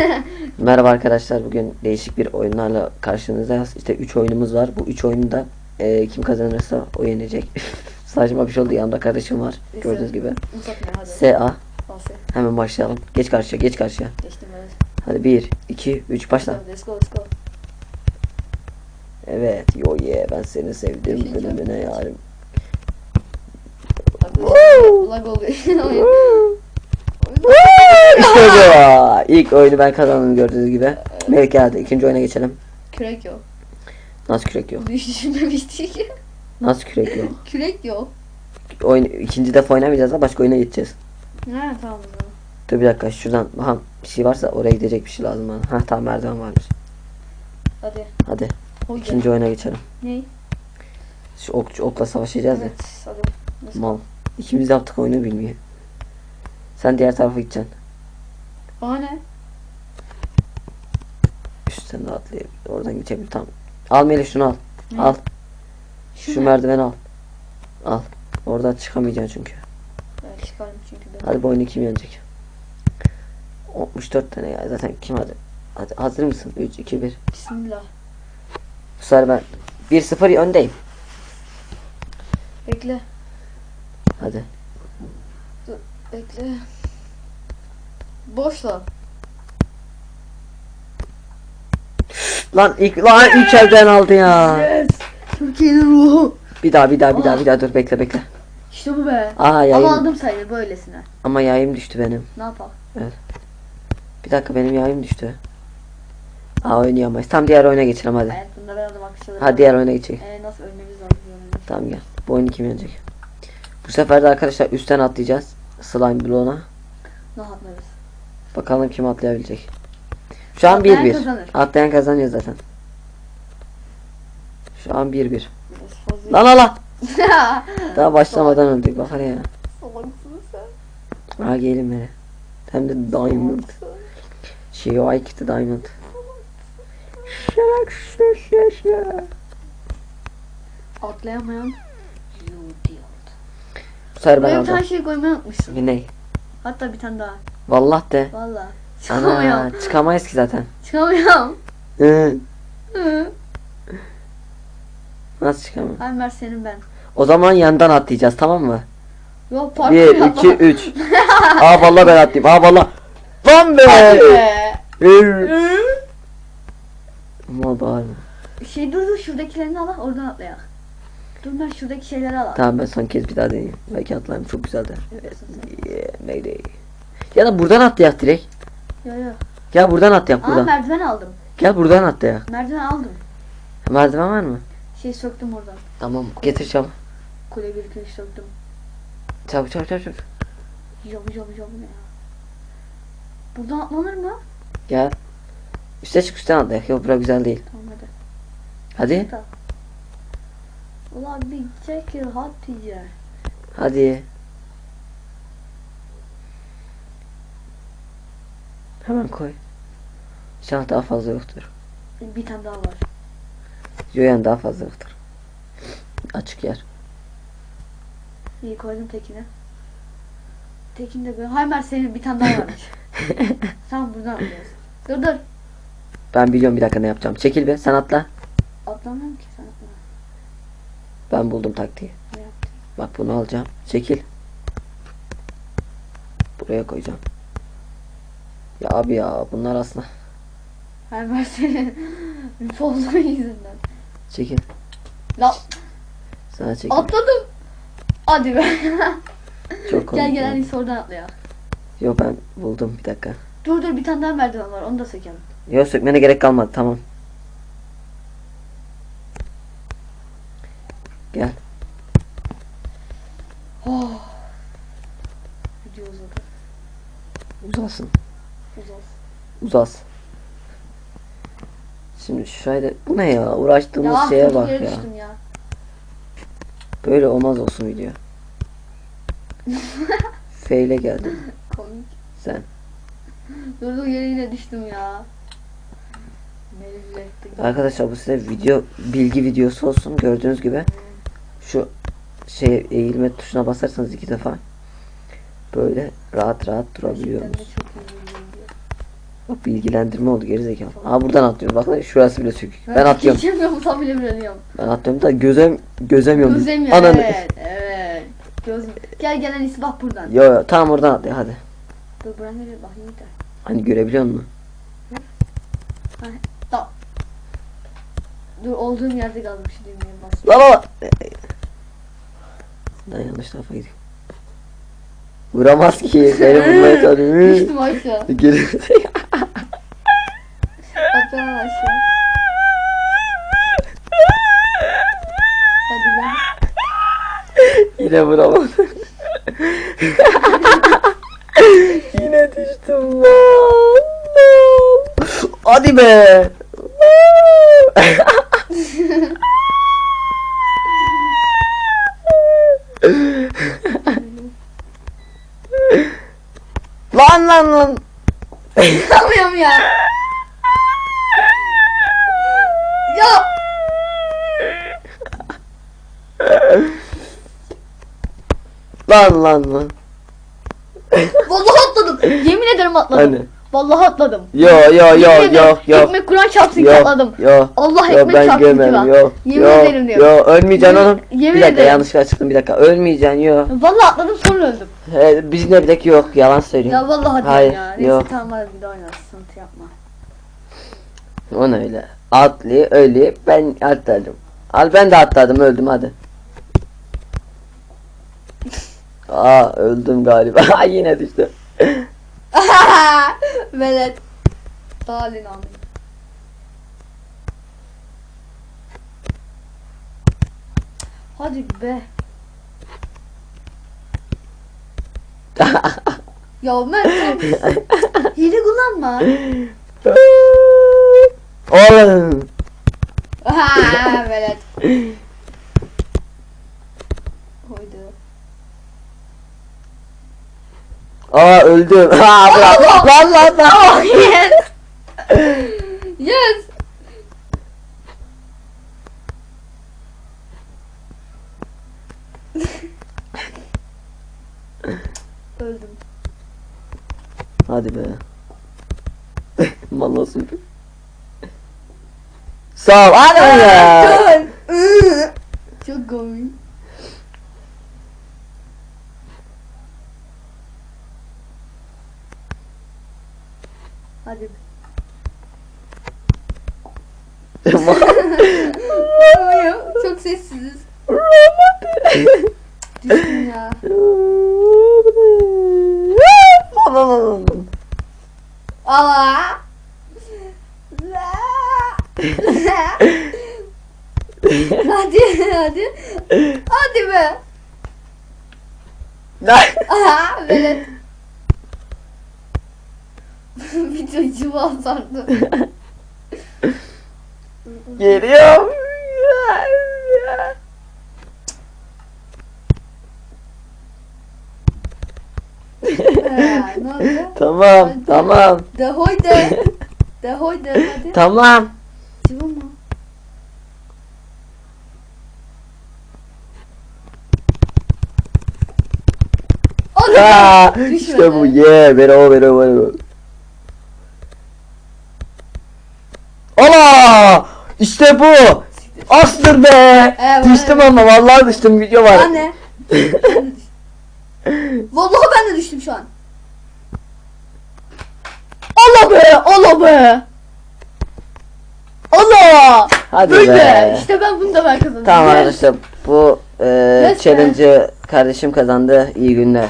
Merhaba arkadaşlar. Bugün değişik bir oyunlarla karşınızdayız. İşte 3 oyunumuz var. Bu 3 oyunu da e, kim kazanırsa o yenecek. Saçma bir şey oldu. Yanımda kardeşim var. Gördüğünüz gibi. SA. Hemen başlayalım. Geç karşıya, geç karşıya. Geçtim evet. Hadi 1, 2, 3 başla. Let's go let's go. Evet. Yo ye ben seni sevdim. Bölümüne yarim. Arkadaşlar lag oluyor. işte bu. İlk oyunu ben kazandım gördüğünüz gibi. Melike hadi ikinci oyuna geçelim. Kürek yok. Nasıl kürek yok? Düşünmemiştik. Nasıl kürek yok? Kürek yok. Oyun ikinci defa oynamayacağız da başka oyuna geçeceğiz. Ha tamam o zaman. Dur bir dakika şuradan aha bir şey varsa oraya gidecek bir şey lazım bana. Ha tamam merdiven varmış. Hadi. Hadi Hoca. ikinci oyuna geçelim. Ney? Şu ok, okla savaşacağız ya. Evet hadi. Let's go. Mal. İkimiz de yaptık oyunu bilmiyor. Sen diğer tarafa gideceksin. Bana ne? Üstten de atlayıp oradan geçebilir tamam. Al Melih şunu al. Ne? Al. Şu Şu merdiveni al. Al. Oradan çıkamayacaksın çünkü. Ben çıkarım çünkü ben. Hadi bu oyunu kim yenecek? 64 tane ya zaten kim hadi. Hadi hazır mısın? 3 2 1. Bismillah. Bu sefer ben 1-0 öndeyim. Bekle. Hadi. Bekle. Boşla. Lan ilk lan ilk elden aldı ya. Yes. Türkiye'nin ruhu. Bir daha bir daha bir daha Ah. bir daha dur bekle bekle. İşte bu be. Aa yayım Ama ama, aldım sayılır böylesine. yayım düştü benim. Ne yapalım? Bir dakika benim yayım düştü. Aa oynayamayız. Tam diğer oyuna geçelim hadi. Evet bunları aldım akışları. Hadi diğer oyuna geçelim. Ee, nasıl lazım? yani. Tamam gel. Bu oyunu kim yenecek? Bu sefer de arkadaşlar üstten atlayacağız. Slime bloğuna. Ne yapmalıyız? Bakalım kim atlayabilecek. Şu an Atlayan 1-1. kazanır. Atlayan kazanıyor zaten. Şu an 1-1. Biraz fazla. Lan lan. Daha başlamadan öldük bak hele ya. Ha gelin beni. Hem de diamond. Şey o ikisi diamond. Şarak şaşa Atlayamayan. Idiot. Bu sefer ben Buraya bir tane şey koymayı unutmuşsun. Bir ne? Hatta bir tane daha. Vallahi de. Valla. Çıkamıyorum. Ana çıkamayız ki zaten. Çıkamıyorum. Hı. Hı. Nasıl çıkamam? Ay Mert senin ben. O zaman yandan atlayacağız tamam mı? Yok parkur 1 yapma. 2 3. Aa vallahi ben atlayayım. Aa vallahi. Lan be. Be. Hı. Ama bağırma. Şey dur dur şuradakilerini al oradan atlayak. Dur Mert şuradaki şeyleri al. Tamam ben son kez bir daha deneyeyim. Belki atlarım çok güzeldi. Yapıyorsun sen. Yeah, mayday. Ya da buradan atlayak direkt. Yo yo. Gel buradan atlayak Aa buradan. merdiven aldım. Gel buradan atlayak. Merdiven aldım. Merdiven var mı? Şey söktüm oradan. Tamam getir çabuk. Kule bir iki üç söktüm. Çabuk çabuk çabuk. çabuk. Yabu yabu yabu ne ya? Buradan atlanır mı? Gel. Üste çık üstten atlayak. Yok bura güzel değil. Tamam hadi. Hadi. Ulan bir çekil Hatice. Hadi. Hemen koy. İnşallah daha fazla yoktur. Bir tane daha var. Yoyan daha fazla yoktur. Açık yer. İyi koydum tekini. Tekin de böyle. Hay Mert senin bir tane daha varmış. tamam buradan atlıyoruz. Dur dur. Ben biliyorum bir dakika ne yapacağım. Çekil be sen atla. Atlamıyorum ki sen atla. Ben buldum taktiği. Ne yaptın? Bak bunu alacağım. Çekil. Buraya koyacağım. Ya abi ya bunlar aslında. Hay Mert senin pozun yüzünden. Çekil. La Sana çekil. atladım. Hadi be. Çok komik. gel gel ya. iyisi oradan atlayalım. Yo ben buldum bir dakika. Dur dur bir tane daha merdiven var onu da sökelim. Yo sökmene gerek kalmadı tamam. Gel. Oh. Video uzadı. Uzasın. Uzas. Şimdi şöyle bu ne ya uğraştığımız Ya şeye bak ya. ya. Böyle olmaz olsun video. Feyle geldin Komik. sen. Durduk yere yine düştüm ya. Arkadaşlar bu size video bilgi videosu olsun. Gördüğünüz gibi şu şey eğilme tuşuna basarsanız iki defa böyle rahat rahat Gerçekten Bilgilendirme oldu gerizekalı. Aa buradan atlıyoruz. Bakın şurası bile sökük. Ben atlıyorum. Geçemiyorum tam bile bilemiyorum. Ben atlıyorum da gözem gözemiyorum. Gözüm ya. Ananı. Evet. Evet. Gözüm. Gel gel en iyisi bak buradan. Yo yo tamam oradan atlıyor hadi. Dur buraya nereye bakayım da. Hani görebiliyor musun? Da. Dur olduğum yerde kaldım şu düğmeye bas. La la la. Ben yanlış tarafa gidiyorum. Vuramaz ki. Beni vurmaya çalışıyor. Düştüm aşağı. Geri Aşağı. Hadi ben. Yine vuramadım. Yine düştüm lan. Hadi be. lan lan lan. Yapamıyorum ya. Ya. Lan lan lan. Vallahi atladım. Yemin ederim atladım. Hani? Vallahi atladım. Yo yo yo Yemin ederim. yo yo. Ekmek Kur'an çarpsın Yo atladım. yo. Allah Yo ekmek ben çarpsın görmedim ki yo. Yemin yo, ederim diyor. Yo ölmeyeceksin Yemin- oğlum. yemin bir dakika ederim. yanlışlıkla çıktım bir dakika. Ölmeyeceksin yo. Vallahi atladım sonra öldüm. He, biz ne bilek yok yalan söylüyor. Ya vallahi diyorum Hayır, ya. Neyse yok. tamam hadi bir daha oynarız. Sıkıntı yapma. O ne öyle. Atlı ölü ben atladım. Al ben de atladım öldüm hadi. Aa öldüm galiba. Yine düştüm. Velet. Dalin amin. Hadi be. ya Mert hile kullanma. Oğlum. Aha, Velet. Aa öldüm. Aa bırak. lan lan lan. Oh yes. yes. Öldüm. Hadi be. Mal olsun. Sağ ol. Hadi ya. Çok komik. Hadi. Çok sessiziz. Düştüm ya. Allah. hadi hadi. Hadi be. Aha böyle. Video cıva sardı. Geliyorum. Ha, ne oldu? tamam, tamam, De hoyde. De hoyde hadi. tamam. Cıva mı? Hadi Aa, işte bu ye, bere o, bere o, bere o. Ala! İşte bu. Astır be. Evet. düştüm ama vallahi düştüm video var. Anne. Vallahi ben de düştüm şu an. Allah be, Allah be. Allah. Hadi Böyle. be. İşte ben bunu da ben kazandım. Tamam arkadaşlar bu e, challenge'ı kardeşim kazandı. İyi günler.